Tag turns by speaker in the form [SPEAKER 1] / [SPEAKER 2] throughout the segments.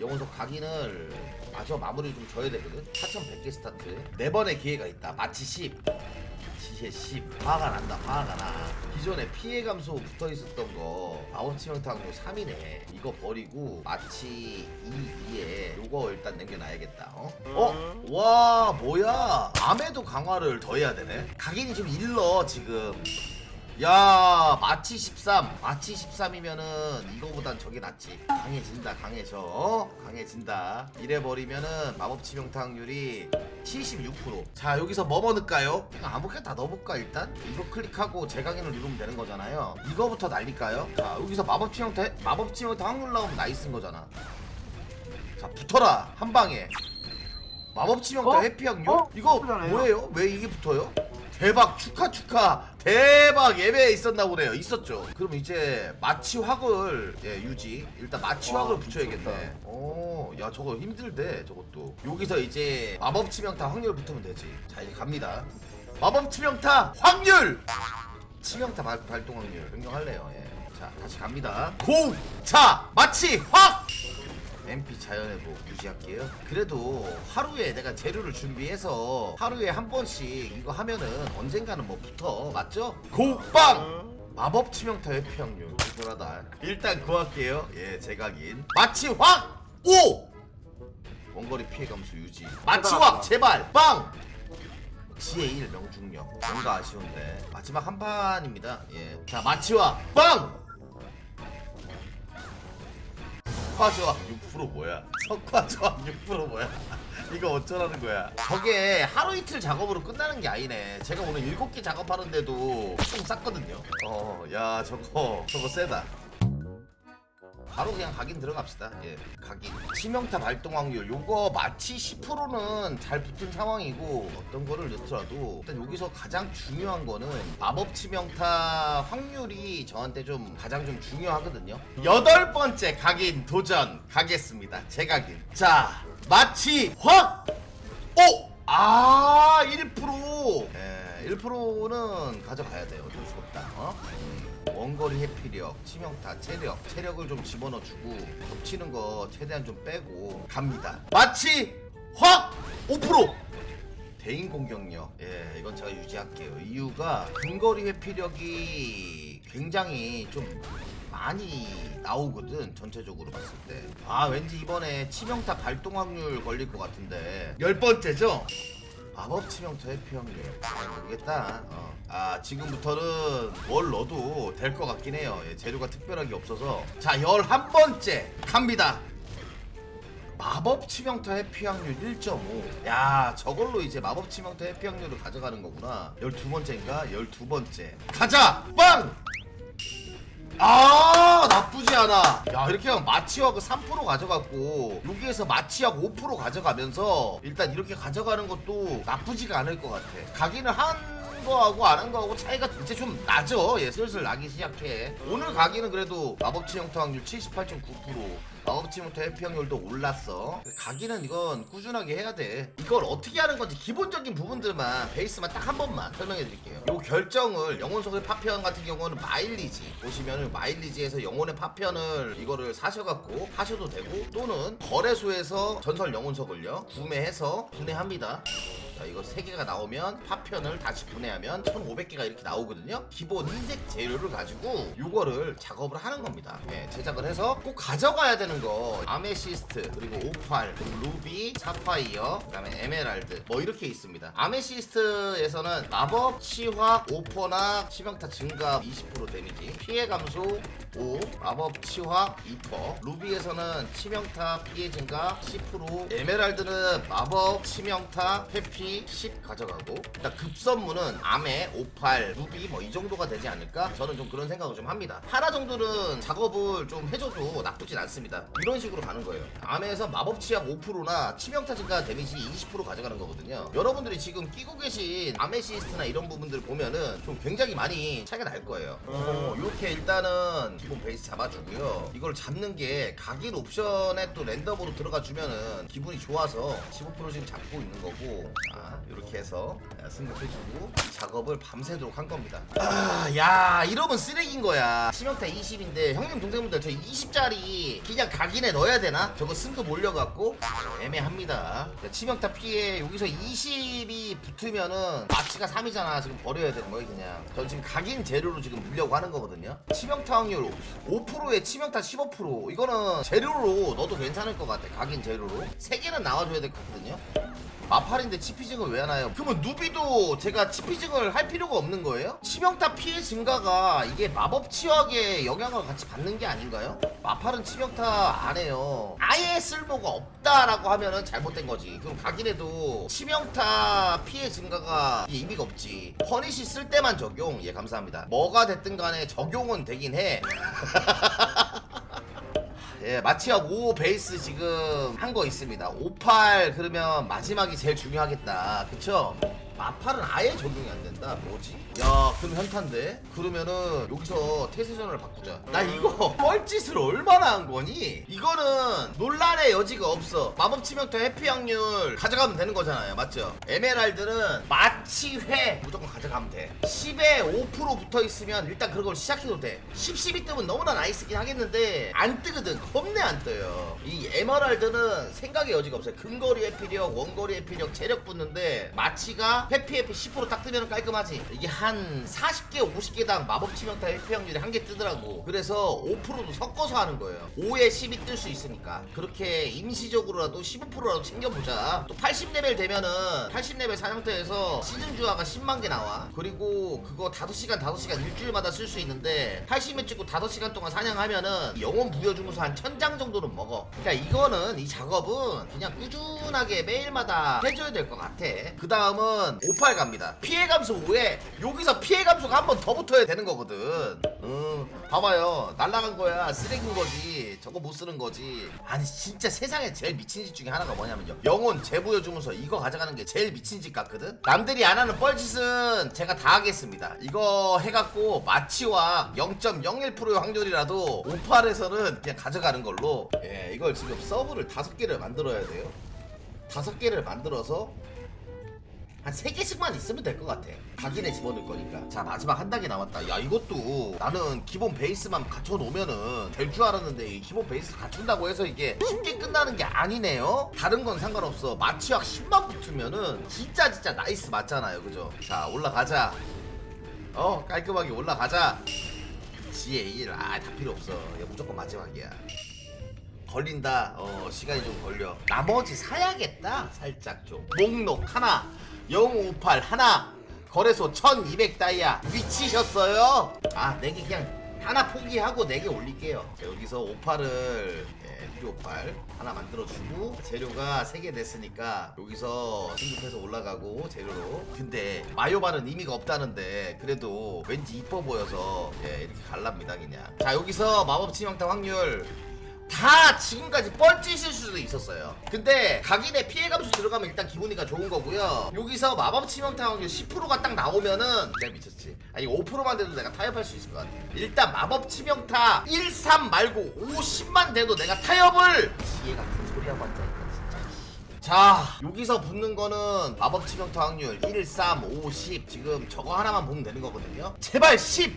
[SPEAKER 1] 영혼석 각인을 마저 마무리 좀 줘야 되거든. 4100개 스타트. 네 번의 기회가 있다. 마치 10 지혜 10 화가 난다. 화가 나. 기존에 피해 감소 붙어 있었던 거 아웃치명탕로 3이네. 이거 버리고 마치 2 위에 요거 일단 남겨놔야겠다. 어? 어? 와 뭐야? 암에도 강화를 더 해야 되네. 각인이 좀 일러 지금 야 마치 13 마치 13이면은 이거보단 저게 낫지 강해진다 강해져 어? 강해진다 이래버리면은 마법 치명타확률이 76%자 여기서 뭐 넣을까요? 그냥 아무렇게나 다 넣어볼까 일단 이거 클릭하고 재강인을 누르면 되는 거잖아요 이거부터 날릴까요? 자 여기서 마법 치명타 마법 치명타 확률 나오면 나이스인 거잖아 자 붙어라 한 방에 마법 치명타
[SPEAKER 2] 어?
[SPEAKER 1] 회피 확률
[SPEAKER 2] 어?
[SPEAKER 1] 이거. 뭐예요? 왜 이게 붙어요? 대박 축하 축하. 대박 예배에 있었나 보네요. 있었죠. 그럼 이제 마취 확을 예, 유지. 일단 마취
[SPEAKER 2] 와,
[SPEAKER 1] 확을 붙여야겠네.
[SPEAKER 2] 미쳤다.
[SPEAKER 1] 오 야 저거 힘들대 저것도. 여기서 이제 마법 치명타 확률 붙으면 되지. 자 이제 갑니다. 마법 치명타 확률! 치명타 발, 발동 확률. 변경할래요. 예. 자 다시 갑니다. 고자 마취 확 MP 자연회복 유지할게요. 그래도 하루에 내가 재료를 준비해서 하루에 한 번씩 이거 하면은 언젠가는 뭐 붙어. 맞죠? 고빵! 마법 치명타 회피 확률. 불하다. 일단 구할게요. 예, 제각인. 마치 확! 오! 원거리 피해 감소 유지. 마치 확! 제발! 빵! 지혜 1 명중력. 뭔가 아쉬운데. 마지막 한 판입니다. 예. 자, 마치와 빵! 석화조합 6% 뭐야? 석화조합 6% 뭐야? 이거 어쩌라는 거야? 저게 하루 이틀 작업으로 끝나는 게 아니네. 제가 오늘 7개 작업하는데도 총 쌌거든요. 어, 야, 저거, 저거 세다. 바로 그냥 각인 들어갑시다. 예, 각인. 치명타 발동 확률. 요거 마치 10%는 잘 붙은 상황이고 어떤 거를 넣더라도 일단 여기서 가장 중요한 거는 마법 치명타 확률이 저한테 좀 가장 좀 중요하거든요. 여덟 번째 각인 도전 가겠습니다. 재각인. 자, 마치 확! 오! 아, 1%! 예, 1%는 가져가야 돼요. 어쩔 수 없다. 어? 음. 원거리 해피력, 치명타, 체력, 체력을 좀 집어넣어주고 겹치는 거 최대한 좀 빼고 갑니다. 마치 확 5% 대인 공격력. 예, 이건 제가 유지할게요. 이유가 근거리 회피력이 굉장히 좀 많이 나오거든 전체적으로 봤을 때. 아 왠지 이번에 치명타 발동 확률 걸릴 것 같은데 열 번째죠? 마법 확률. 아, 모르겠다. 어. 아 지금부터는 뭘 넣어도 될 것 같긴 해요. 예, 재료가 특별하게 없어서. 자 열한 번째 갑니다. 마법 치명타 회피 확률 1.5. 야, 저걸로 이제 마법 치명타 회피 확률을 가져가는 거구나. 12번째인가? 12번째. 가자! 빵! 아, 나쁘지 않아. 야, 이렇게 하면 마취하고 3% 가져갔고, 여기에서 마취하고 5% 가져가면서, 일단 이렇게 가져가는 것도 나쁘지가 않을 것 같아. 각인을 한 거하고 안 한 거하고 차이가 이제 좀 나죠. 예, 슬슬 나기 시작해. 오늘 각인은 그래도 마법 치명타 확률 78.9%. 마법 치명타 회피 확률도 올랐어. 각인은 이건 꾸준하게 해야 돼. 이걸 어떻게 하는 건지 기본적인 부분들만 베이스만 딱 한 번만 설명해 드릴게요. 요 결정을 영혼석의 파편 같은 경우는 마일리지 보시면은 마일리지에서 영혼의 파편을 이거를 사셔갖고 하셔도 되고 또는 거래소에서 전설 영혼석을요 구매해서 분해합니다. 자 이거 3개가 나오면 파편을 다시 분해하면 1500개가 이렇게 나오거든요. 기본 흰색 재료를 가지고 요거를 작업을 하는 겁니다. 예, 제작을 해서 꼭 가져가야 되는 거. 아메시스트 그리고 오팔 루비 사파이어 그 다음에 에메랄드 뭐 이렇게 있습니다. 아메시스트에서는 마법 치화 오퍼나 치명타 증가 20% 데미지 피해 감소 5 마법 치화 2% 루비에서는 치명타 피해 증가 10% 에메랄드는 마법 치명타 회피 10 가져가고. 일단 급선무는 암에 58 루비 뭐 이 정도가 되지 않을까? 저는 좀 그런 생각을 좀 합니다. 하나 정도는 작업을 좀 해줘도 나쁘진 않습니다. 이런 식으로 가는 거예요. 암에서 마법 치약 5%나 치명타 증가 데미지 20% 가져가는 거거든요. 여러분들이 지금 끼고 계신 아메시스트나 이런 부분들 보면은 좀 굉장히 많이 차이가 날 거예요. 어, 이렇게 일단은 기본 베이스 잡아주고요. 이걸 잡는 게 각인 옵션에 또 랜덤으로 들어가 주면은 기분이 좋아서 15% 지금 잡고 있는 거고. 자, 이렇게 해서 승급해주고 작업을 밤새도록 한 겁니다. 아, 야, 이러면 쓰레기인 거야. 치명타 20인데 형님 동생분들 저 20짜리 그냥 각인에 넣어야 되나? 저거 승급 올려갖고 애매합니다. 치명타 피해 여기서 20이 붙으면은 마치가 3이잖아. 지금 버려야 되는 거예요, 그냥. 전 지금 각인 재료로 지금 물려고 하는 거거든요. 치명타 확률 5%에 치명타 15%. 이거는 재료로 넣어도 괜찮을 것 같아. 각인 재료로. 3개는 나와줘야 될 것 같거든요. 마팔인데 치피징을 왜 하나요? 그러면 누비도 제가 치피징을 할 필요가 없는 거예요? 치명타 피해 증가가 이게 마법 치유학의 영향을 같이 받는 게 아닌가요? 마팔은 치명타 안 해요. 아예 쓸모가 없다라고 하면은 잘못된 거지. 그럼 각인에도 치명타 피해 증가가 의미가 없지. 퍼니시 쓸 때만 적용. 예, 감사합니다. 뭐가 됐든 간에 적용은 되긴 해. 예, 마치학 5 베이스 지금 한 거 있습니다. 58 그러면 마지막이 제일 중요하겠다. 그쵸? 마팔은 아예 적용이 안 된다. 뭐지? 야, 그럼 현탄데? 그러면은 여기서 태세전을 바꾸자. 나 이거 뻘짓을 얼마나 한 거니? 이거는 논란의 여지가 없어. 마법 치명타 해피 확률 가져가면 되는 거잖아요. 맞죠? 에메랄드는 마치회 무조건 가져가면 돼. 10에 5% 붙어 있으면 일단 그걸 시작해도 돼. 10, 12 뜨면 너무나 나이스긴 하겠는데 안 뜨거든. 겁내 안 떠요. 이 에메랄드는 생각의 여지가 없어요. 근거리 회피력, 원거리 회피력, 체력 붙는데 마치가 회피 회피 10%딱 뜨면 깔끔하지. 이게 한 40개, 50개당 마법 치명타 회피 확률이 한 개 뜨더라고. 그래서 5%도 섞어서 하는 거예요. 5에 10이 뜰 수 있으니까. 그렇게 임시적으로라도 15%라도 챙겨보자. 또 80레벨 되면은 80레벨 사냥터에서 시즌 주화가 10만 개 나와. 그리고 그거 5시간, 5시간 일주일마다 쓸 수 있는데 80회 찍고 5시간 동안 사냥하면은 영혼 부여주면서 한 1000장 정도는 먹어. 그러니까 이거는 이 작업은 그냥 꾸준하게 매일마다 해줘야 될 것 같아. 그 다음은 58 갑니다. 피해 감소 5에 여기서 피해 감소가 한 번 더 붙어야 되는 거거든. 응, 봐봐요. 날라간 거야. 쓰레기인 거지. 저거 못 쓰는 거지. 아니 진짜 세상에 제일 미친 짓 중에 하나가 뭐냐면요. 영혼 재부여주면서 이거 가져가는 게 제일 미친 짓 같거든. 남들이 안 하는 뻘짓은 제가 다 하겠습니다. 이거 해갖고 마치와 0.01%의 확률이라도 58에서는 그냥 가져가는 걸로. 예, 이걸 지금 서브를 다섯 개를 만들어야 돼요. 다섯 개를 만들어서 한세 개씩만 있으면 될 것 같아. 각인에 집어넣을 거니까. 자 마지막 한 단계 남았다. 야 이것도 나는 기본 베이스만 갖춰 놓으면은 될 줄 알았는데 이 기본 베이스 갖춘다고 해서 이게 쉽게 끝나는 게 아니네요. 다른 건 상관없어. 마취약 10만 붙으면은 진짜 진짜 나이스 맞잖아요, 그죠? 자 올라가자. 어 깔끔하게 올라가자. 지혜 1. 아 다 필요 없어. 얘 무조건 마지막이야. 걸린다. 어, 시간이 좀 걸려. 나머지 사야겠다. 살짝 좀. 목록 하나. 058 하나. 거래소 1200 다이아. 미치셨어요? 아, 4개 그냥 하나 포기하고 4개 올릴게요. 자, 여기서 58을 예, 필요 58 하나 만들어주고 재료가 3개 됐으니까 여기서 등급해서 올라가고 재료로 근데 마요바는 의미가 없다는데 그래도 왠지 이뻐 보여서 예, 이렇게 갈랍니다 그냥 자 여기서 마법 치명타 확률 다 지금까지 뻘짓일 수도 있었어요. 근데 각인의 피해 감소 들어가면 일단 기분이가 좋은 거고요. 여기서 마법 치명타 확률 10%가 딱 나오면은 내가 미쳤지. 아니 5%만 돼도 내가 타협할 수 있을 것 같아. 일단 마법 치명타 1, 3 말고 50만 돼도 내가 타협을 지혜 같은 소리 하고 앉아있다. 자 여기서 붙는 거는 마법 치명타 확률 1, 3, 5, 10 지금 저거 하나만 보면 되는 거거든요. 제발 10!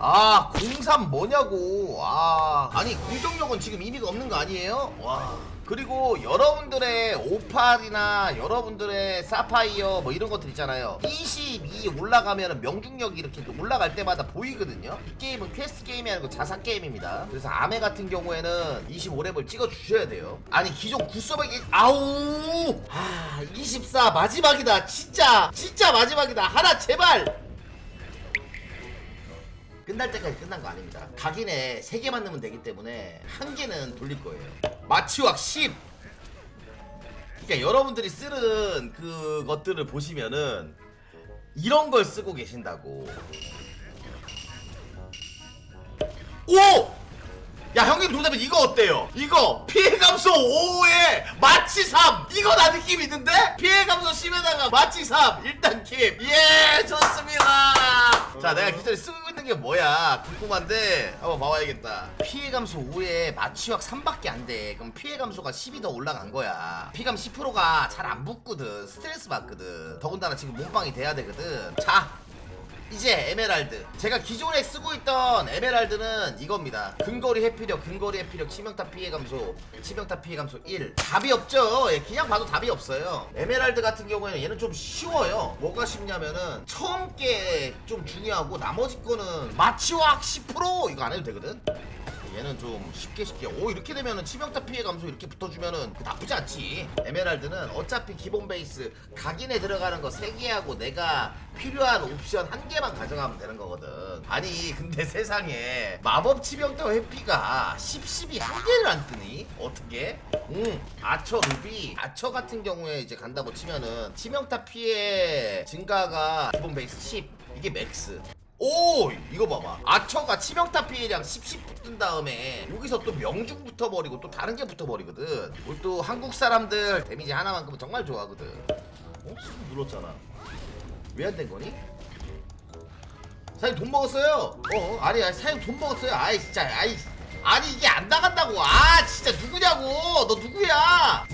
[SPEAKER 1] 아, 03 뭐냐고. 아, 아니, 공격력은 지금 의미가 없는 거 아니에요? 와. 그리고 여러분들의 오팔이나 여러분들의 사파이어 뭐 이런 것들 있잖아요. 22 올라가면 명중력이 이렇게 올라갈 때마다 보이거든요. 이 게임은 퀘스트 게임이 아니고 자사 게임입니다. 그래서 아메 같은 경우에는 25렙을 찍어 주셔야 돼요. 아니 기존 구서백이 아우 아, 24 마지막이다. 진짜 진짜 마지막이다. 하나 제발. 끝날 때까지 끝난 거 아닙니다. 각인에 3개만 넣으면 되기 때문에 한 개는 돌릴 거예요. 마취왁 10! 그러니까 여러분들이 쓰는 그것들을 보시면은 이런 걸 쓰고 계신다고. 오! 야 형님 동답은 이거 어때요? 이거 피해 감소 5에 마치 3 이거 나 느낌 있는데? 피해 감소 10에다가 마치 3 일단 킵예 좋습니다. 자 내가 기존에 쓰고 있는 게 뭐야? 궁금한데 한번 봐봐야겠다. 피해 감소 5에 마취약 3밖에 안돼. 그럼 피해 감소가 10이 더 올라간 거야. 피감 10%가 잘 안 붙거든. 스트레스 받거든. 더군다나 지금 몸빵이 돼야 되거든. 자 이제 에메랄드. 제가 기존에 쓰고 있던 에메랄드는 이겁니다. 근거리 회피력 근거리 회피력 치명타 피해 감소 치명타 피해 감소 1 답이 없죠. 예, 그냥 봐도 답이 없어요. 에메랄드 같은 경우에는 얘는 좀 쉬워요. 뭐가 쉽냐면은 처음 게 좀 중요하고 나머지 거는 마취확 10% 이거 안 해도 되거든 얘는 좀 쉽게 쉽게 오 이렇게 되면은 치명타 피해 감소 이렇게 붙어주면은 나쁘지 않지 에메랄드는 어차피 기본 베이스 각인에 들어가는 거 3개 하고 내가 필요한 옵션 한 개만 가져가면 되는 거거든 아니 근데 세상에 마법 치명타 회피가 10, 10이 한 개를 안 뜨니? 어떻게? 응 아처 루비 아처 같은 경우에 이제 간다고 치면은 치명타 피해 증가가 기본 베이스 10 이게 맥스 오 이거 봐봐. 아처가 치명타 피해량 10, 10 붙은 다음에 여기서 또 명중 붙어버리고 또 다른 게 붙어버리거든. 우리 또 한국 사람들 데미지 하나만큼은 정말 좋아하거든. 어? 지금 눌렀잖아. 왜 안 된 거니? 사장님 돈 먹었어요? 어 아니 아니 사장님 돈 먹었어요? 아이 진짜 아이 아니 이게 안 나간다고. 아 진짜 누구냐고. 너 누구야